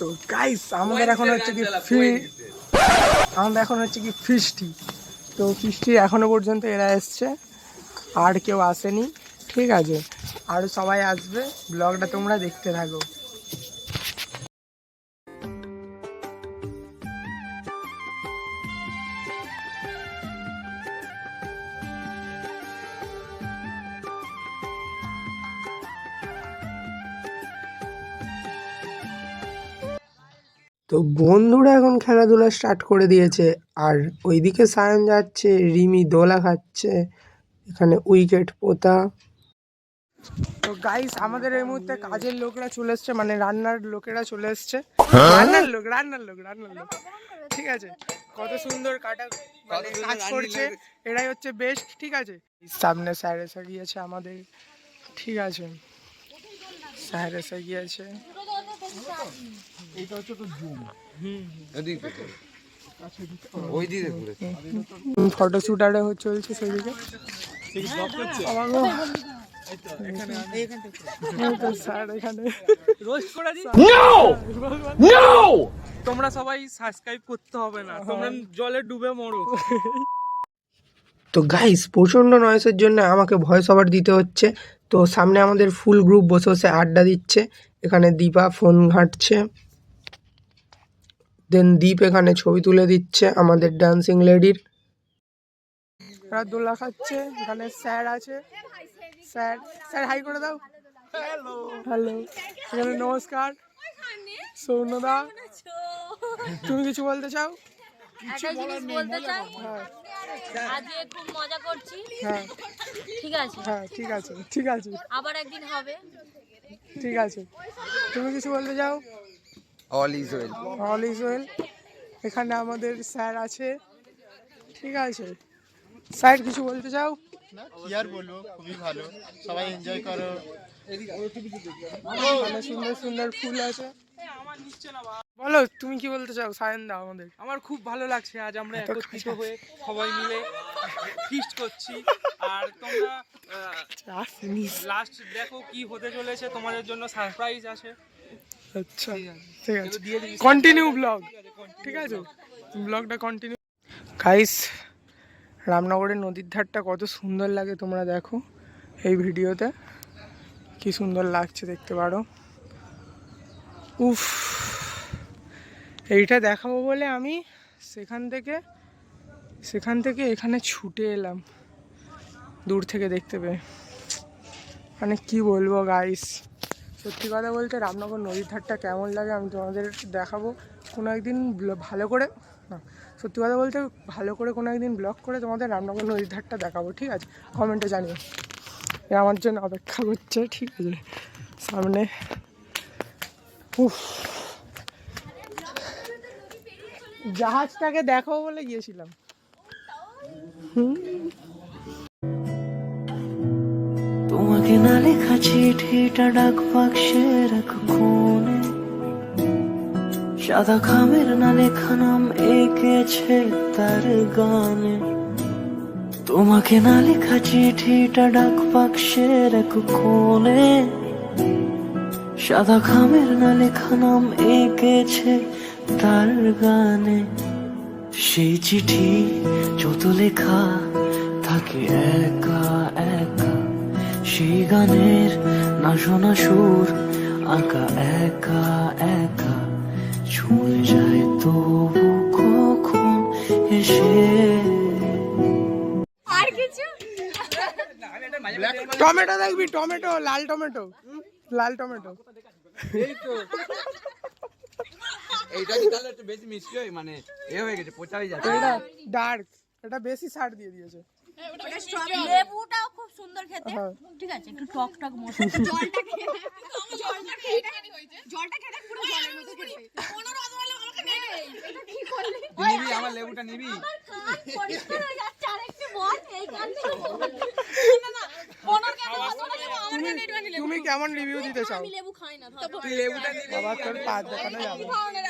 তো গাইস আমাদের এখন হচ্ছে কি ফি আমাদের এখন হচ্ছে কি ফিস্টি। তো ফিস্টি এখনও পর্যন্ত এরা এসছে। আর কেউ আসেনি। ঠিক আছে। আর সবাই আসবে। ব্লগটা তোমরা দেখতে থাকো। তো বন্ধুরা এখন খেলাধুলা স্টার্ট করে দিয়েছে। আর ওইদিকে সায়ন যাচ্ছে রিমি দোলা খাচ্ছে এখানে উইকেট পোতা। তো গাইস আমাদের এই মুহূর্তে কাজের লোকরা চলে এসছে মানে রান্নার লোকেরা চলে এসছে। রান্নার লোক রান্নার লোক রান্নার লোক। ঠিক আছে। কত সুন্দর কাটা মানে কাজ করছে। এরাই হচ্ছে বেস্ট ঠিক আছে? সামনে স্যার এসে গিয়েছে আমাদের। ঠিক আছে। স্যার এসে গিয়েছে। ফটোশ্যুট আরে হচ্ছে চলছে সেদিকে আমার গো। এই তো স্যার এখানে রোস্ট করে তোমরা সবাই সাবস্ক্রাইব করতে হবে না। তোমরা জলে ডুবে মরো। তো গাইস প্রচণ্ড নয়েসের জন্য আমাকে ভয়েস ওভার দিতে হচ্ছে। তো সামনে আমাদের ফুল গ্রুপ বসে বসে আড্ডা দিচ্ছে। এখানে দীপা ফোন ঘাঁটছে। দেন দীপ এখানে ছবি তুলে দিচ্ছে আমাদের ডান্সিং লেডির এরা দোলা খাচ্ছে এখানে স্যার আছে। স্যার স্যার হাই করে দাও। হ্যালো হ্যালো এখানে নমস্কার। সৌন্যদা তুমি কিছু বলতে চাও? জিনিস বলতে চাই। হ্যাঁ। আজকে খুব মজা করছি। হ্যাঁ। ঠিক আছে। হ্যাঁ ঠিক আছে ঠিক আছে। আবার একদিন হবে। ঠিক আছে। তুমি কিছু বলতে চাও? All is well all is well এখানে আমাদের স্যার আছে। ঠিক আছে। স্যার কিছু বলতে চাও? কি আর বলব? খুবই ভালো। সবাই এনজয় করো। সুন্দর সুন্দর ফুল আছে। বলো তুমি কি বলতে চাও? সায়ন দাও আমাদের। আমার খুব ভালো লাগছে আজ আমরা এত একত্রিত হয়ে সবাই মিলে ফিস্ট করছি। আর তোমরা লাস্ট দেখো কি হতে চলেছে তোমাদের জন্য সারপ্রাইজ আছে। আচ্ছা ঠিক আছে। কন্টিনিউ ব্লগ ঠিক আছে ব্লগটা কন্টিনিউ গাইস রামনগরের নদীর ধারটা কত সুন্দর লাগে তোমরা দেখো এই ভিডিওতে। কি সুন্দর লাগছে দেখতে পারো। উফ এইটা দেখাবো বলে আমি সেখান থেকে সেখান থেকে এখানে ছুটে এলাম। দূর থেকে দেখতে পেয়ে। মানে কি বলব গাইস সত্যি কথা বলতে রামনগর নদীর ধারটা কেমন লাগে আমি তোমাদের দেখাবো। কোনো একদিন ভালো করে, না, সত্যি কথা বলতে ভালো করে কোনো একদিন ব্লগ করে তোমাদের রামনগর নদীর ধারটা দেখাবো, ঠিক আছে? কমেন্টে জানিও। এ আমার জন্য অপেক্ষা করছে, ঠিক আছে? সামনে, উফ। জাহাজটাকে দেখাবো বলে গিয়েছিলাম। তোমাকে না লেখা চিঠিটা ডাক বাক্সের এক কোণে সাদা খামের না লেখা নাম এঁকেছে তার গানে। তোমাকে না লেখা চিঠিটা ডাক বাক্সের এক কোণে সাদা খামের না লেখা নাম এঁকেছে তার গানে সেই চিঠি যত লেখা থাকে একা একা। সেই গানের না শোনা সুর আঁকা একা একা। ছুঁয়ে যায় তবু কখন এসে? টমেটো দেখবি টমেটো লাল টমেটো। লাল টমেটো। এইটা কি তাহলে একটু বেশি মিষ্টি হয় মানে এ হয়ে গেছে পচা হয়ে যাচ্ছে। এটা ডার্ক এটা বেশি সার দিয়ে দিয়েছে। লেবুটাও খুব সুন্দর খেতে। হ্যাঁ। ঠিক আছে একটু টক টক মশলা। জলটা খেয়ে জলটা খেয়ে জলটা খেতে পুরো জলের মতো খেতে পনেরো আদওয়ালা আমাকে নেই এটা কি করলি? নিবি আমার লেবুটা নিবি। পরিষ্কার হয়ে যাচ্ছে আরেকটু বল এই থেকে না না কেন আমার কাছে তুমি কেমন রিভিউ দিতে চাও? আমি লেবু খাই না তুই লেবুটা নিবি আবার তোর পাঁচ দোকানে যাব। ধরনের আমার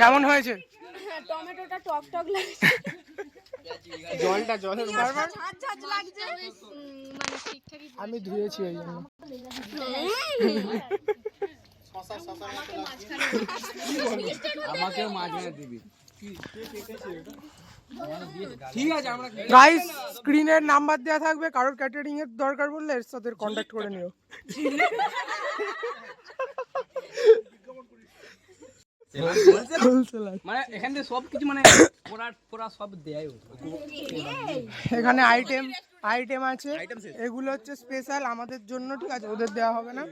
কেমন হয়েছে? টমেটোটা টক টক লাগছে। জলটা জলের লাগছে। মানে ঠিকঠাকই আমি ধুয়েছি ওই জন্য। আমাকেও মাঝখানে দিবি। ঠিক আছে আমরা গাইস স্ক্রিনের নাম্বার দেওয়া থাকবে। কারোর ক্যাটারিং এর দরকার পড়লে এর সাথে কন্ট্যাক্ট করে নিও। মানে এখান থেকে সব কিছু মানে পোড়া সব দেয় এখানে আইটেম আইটেম আছে এগুলো হচ্ছে স্পেশাল আমাদের জন্য ঠিক আছে? ওদের দেওয়া হবে না।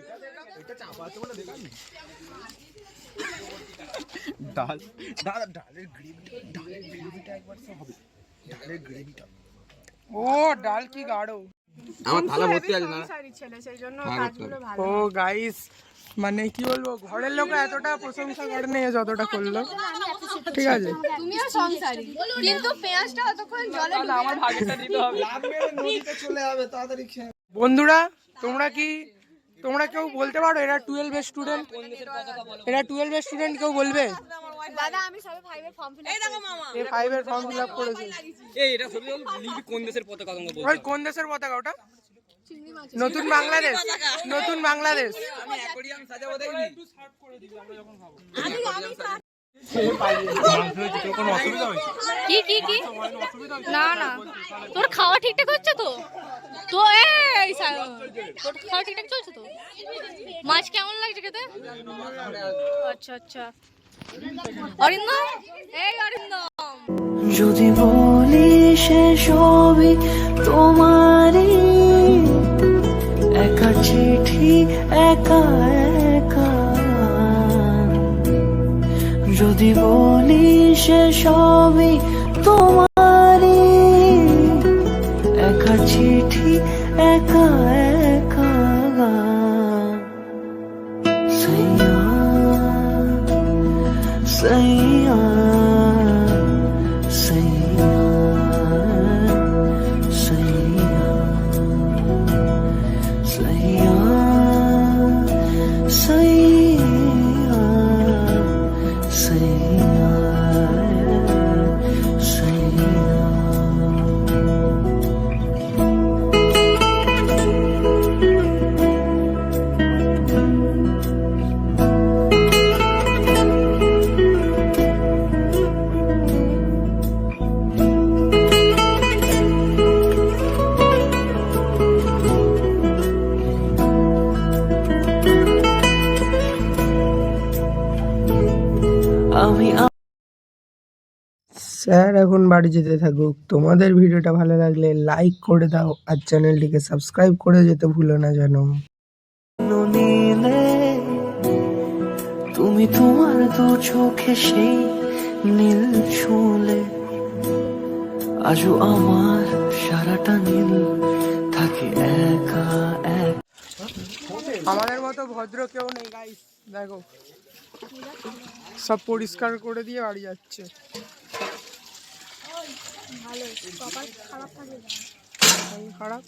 ডাল দাদা ডালের গ্রেভি ডালের গ্রেভিটা একবার তো হবে। ডালের গ্রেভিটা ও ডাল কি গাঢ়। আমার থালা ভর্তি আছে না? ও গাইস মানে কি বলব ঘরের লোক এতটা প্রশংসা করেনি এ যতটা করল। ঠিক আছে। তুমিও সংসারী কিন্তু পেঁয়াজটা অতক্ষণ জলে আমার ভাগেরটা দিতে হবে। বন্ধুরা তোমরা কি তোমরা কেউ বলতে পারো এরা টুয়েলভ স্টুডেন্ট এরা টুয়েলভ স্টুডেন্ট কেউ বলবে? দাদা আমি সবে ফাইভের ফর্ম ফিল আপ মামা। A five form fill up করেছে। এই এটা ছবি লিখবি কোন দেশের পতাকা তোমাকে বলব ওই কোন দেশের পতাকা ওটা? নতুন বাংলাদেশ। নতুন বাংলাদেশ। আমি অ্যাকোরিয়াম সাজাবো দেখবি কি কি কি? না না। তোর খাওয়া ঠিকঠাক হচ্ছে তো? তো এই তোর খাওয়া ঠিকঠাক চলছে তো? মাছ কেমন লাগছে খেতে? আচ্ছা আচ্ছা। অরিন্দম? এই অরিন্দম। যদি বলি সে সবই তোমারই, একা চিঠি, একা একা। যদি বলি সে সবই তোমারই saya স্যার এখন বাড়ি যেতে থাকুক। তোমাদের ভিডিওটা ভালো লাগলে লাইক করে দাও আর চ্যানেলটিকে সাবস্ক্রাইব করে যেতে ভুলো না যেন। নীলে তুমি তোমার দু চোখে সেই নীল ছুলে। আজও আমার সারাটা নীল থাকে একা এক। আমাদের মতো ভদ্র কেউ নেই গাইস দেখো। সব পরিষ্কার করে দিয়ে বাড়ি যাচ্ছে। ভালো কপাল খারাপ থাকে খারাপ?